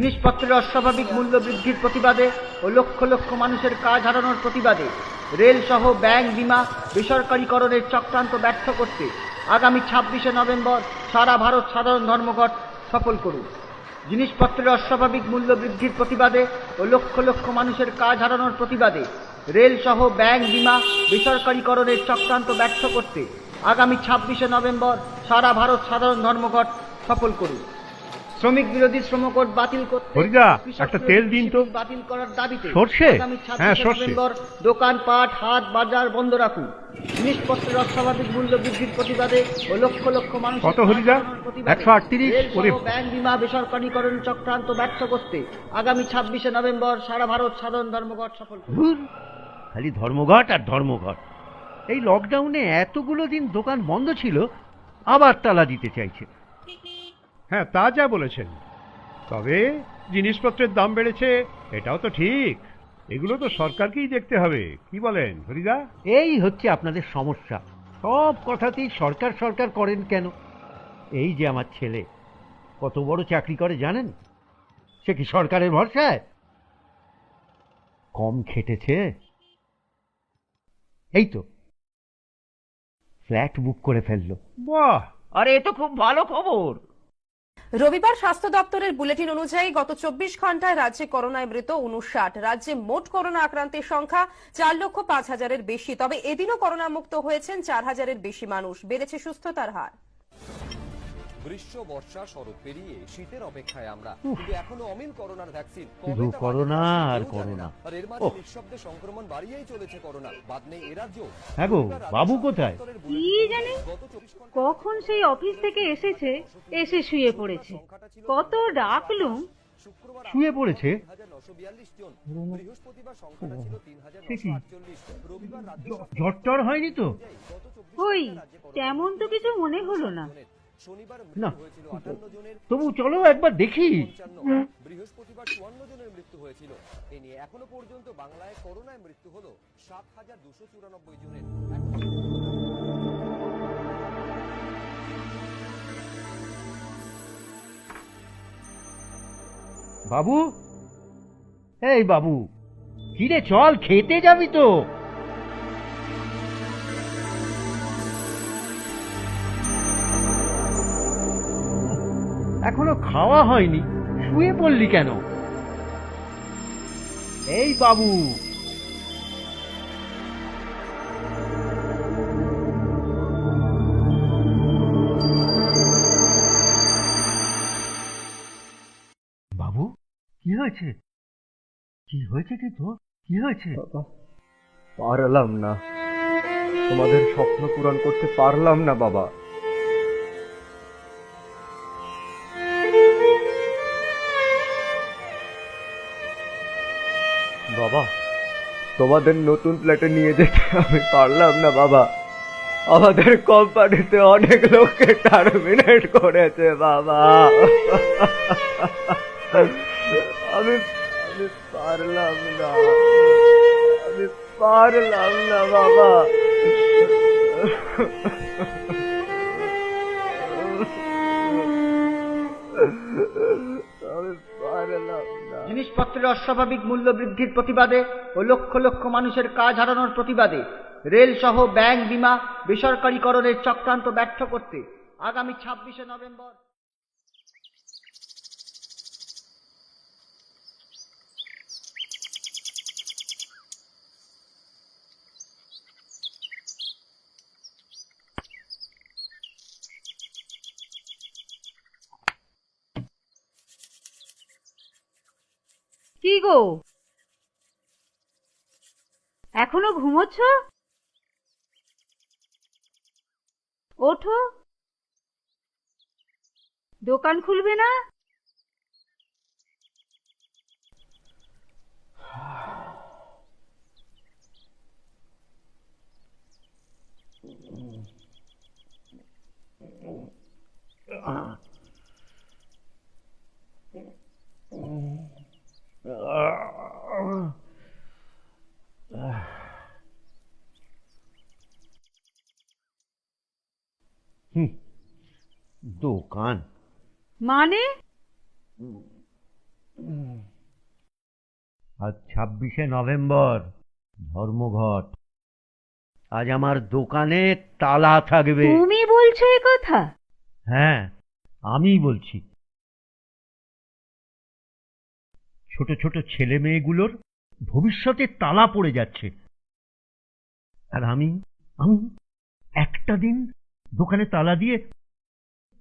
জিনিসপত্রের অস্বাভাবিক মূল্য বৃদ্ধির প্রতিবাদে ও লক্ষ লক্ষ মানুষের কাজ হারানোর প্রতিবাদে রেল সহ ব্যাংক বিমা বেসরকারীকরণের চক্রান্ত ব্যর্থ করতে আগামী ছাব্বিশে নভেম্বর সারা ভারত সাধারণ ধর্মঘট সফল করুন জিনিসপত্রের অস্বাভাবিক মূল্য বৃদ্ধির প্রতিবাদে ও লক্ষ লক্ষ মানুষের কাজ হারানোর প্রতিবাদে রেল সহ ব্যাংক বিমা বেসরকারীকরণের চক্রান্ত ব্যর্থ করতে আগামী ছাব্বিশে নভেম্বর সারা ভারত সাধারণ ধর্মঘট সফল করুন শ্রমিক বিরোধী শ্রমকোট বাতিল করতে হরিদা, একটা তেল দিন তো। বাতিল করার দাবিতে সর্ষে? হ্যাঁ, 26 সর্ষে। দোকান পাট হাট বাজার বন্ধ রাখুন জিনিসপত্রের অস্বাভাবিক মূল্য বৃদ্ধির প্রতিবাদে ও লক্ষ লক্ষ মানুষ কত হরিদা? 138? ওরে ব্যাংক বিমা বেসরকারীকরণ চক্রান্ত ব্যর্থ করতে আগামী ছাব্বিশে নভেম্বর সারা ভারত সাধারণ ধর্মঘট সফল। খালি ধর্মঘট আর ধর্মঘট এই লকডাউনে এতগুলো দিন দোকান বন্ধ ছিল আবার তালা দিতে চাইছে হ্যাঁ তা যা বলেছেন। তবে জিনিসপত্রের দাম বেড়েছে এটাও তো ঠিক। এগুলো তো সরকারকেই দেখতে হবে। কি বলেন হরিদা এই হচ্ছে আপনাদের সমস্যা। সব কথাতেই সরকার সরকার করেন কেন? এই যে আমার ছেলে কত বড় চাকরি করে জানেন? সে কি সরকারের ভরসায়? কম খেটেছে? এই তো। ফ্ল্যাট বুক করে ফেলল। বাহ! আরে এ তো খুব ভালো খবর। রবিবার স্বাস্থ্য দপ্তরের বুলেটিন অনুযায়ী গত চব্বিশ ঘন্টায় রাজ্যে করোনায় মৃত উনষাট রাজ্যে মোট করোনা আক্রান্তের সংখ্যা চার লক্ষ পাঁচ হাজারের বেশি। তবে এদিনও করোনা মুক্ত হয়েছেন চার হাজারের বেশি মানুষ। বেড়েছে সুস্থতার হার। গ্রীষ্ম বর্ষা শরৎ পেরিয়ে শীতের অপেক্ষায় আমরা। কিন্তু এখনও অমিল করোনার ভ্যাকসিন কবে করোনা আর করোনা। না। আর এর মাঝে নিঃশব্দে সংক্রমণ বাড়িয়েই চলেছে করোনা। বাদ নেই এ রাজ্য। হ্যাঁ গো, বাবু কোথায়? কি জানি? কখন সেই অফিস থেকে এসেছে এসে শুয়ে পড়েছে। কত ডাকলুম। শুয়ে পড়েছে? জ্বর টর হয়নি তো? ওই তেমন তো কিছু মনে হলো না। শনিবার মৃত্যু হয়েছিল। আটান্ন জনের তবু চলো একবার দেখি। বৃহস্পতিবার চুয়ান্ন জনের মৃত্যু হয়েছিল। এ নিয়ে এখনও পর্যন্ত বাংলায় করোনায় মৃত্যু হলো সাত হাজার দুশো চুরানব্বই জনের। বাবু? এই বাবু কিরে চল খেতে যাবি তো। এখনও খাওয়া হয়নি। শুয়ে পড়লি কেন? এই বাবু। বাবু কি হয়েছে? কি হয়েছে কি তোর? কি হয়েছে? পারলাম না। তোমাদের স্বপ্ন পূরণ করতে পারলাম না বাবা। বাবা, তোমাদের নতুন ফ্ল্যাটে নিয়ে যেতে আমি পারলাম না বাবা। আমাদের কোম্পানিতে অনেক লোককে টার্মিনেট করেছে বাবা। আমি আমি পারলাম না। আমি পারলাম না বাবা। জিনিসপত্রের অস্বাভাবিক মূল্য বৃদ্ধির প্রতিবাদে ও লক্ষ লক্ষ মানুষের কাজ হারানোর প্রতিবাদে রেল সহ ব্যাংক বিমা, বেসরকারীকরণের চক্রান্ত ব্যর্থ করতে আগামী ছাব্বিশে নভেম্বর কি গো? এখনও ঘুমোচ্ছ? ওঠো। দোকান খুলবে না? দোকান মানে? আজ ছাব্বিশে নভেম্বর ধর্মঘট। আজ আমার দোকানে তালা থাকবে। তুমি বলছো এ কথা? হ্যাঁ আমি বলছি। ছোট ছোট ছেলে মেয়েগুলোর ভবিষ্যতে তালা পড়ে যাচ্ছে। আর আমি আমি একটা দিন দোকানে তালা দিয়ে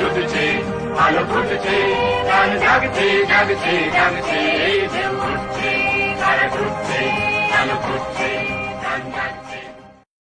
জুটছে আলো ফুটছে গান জাগছে এই ঢেউ ঘুরছে তারা ঘুরছে আলো ঘুরছে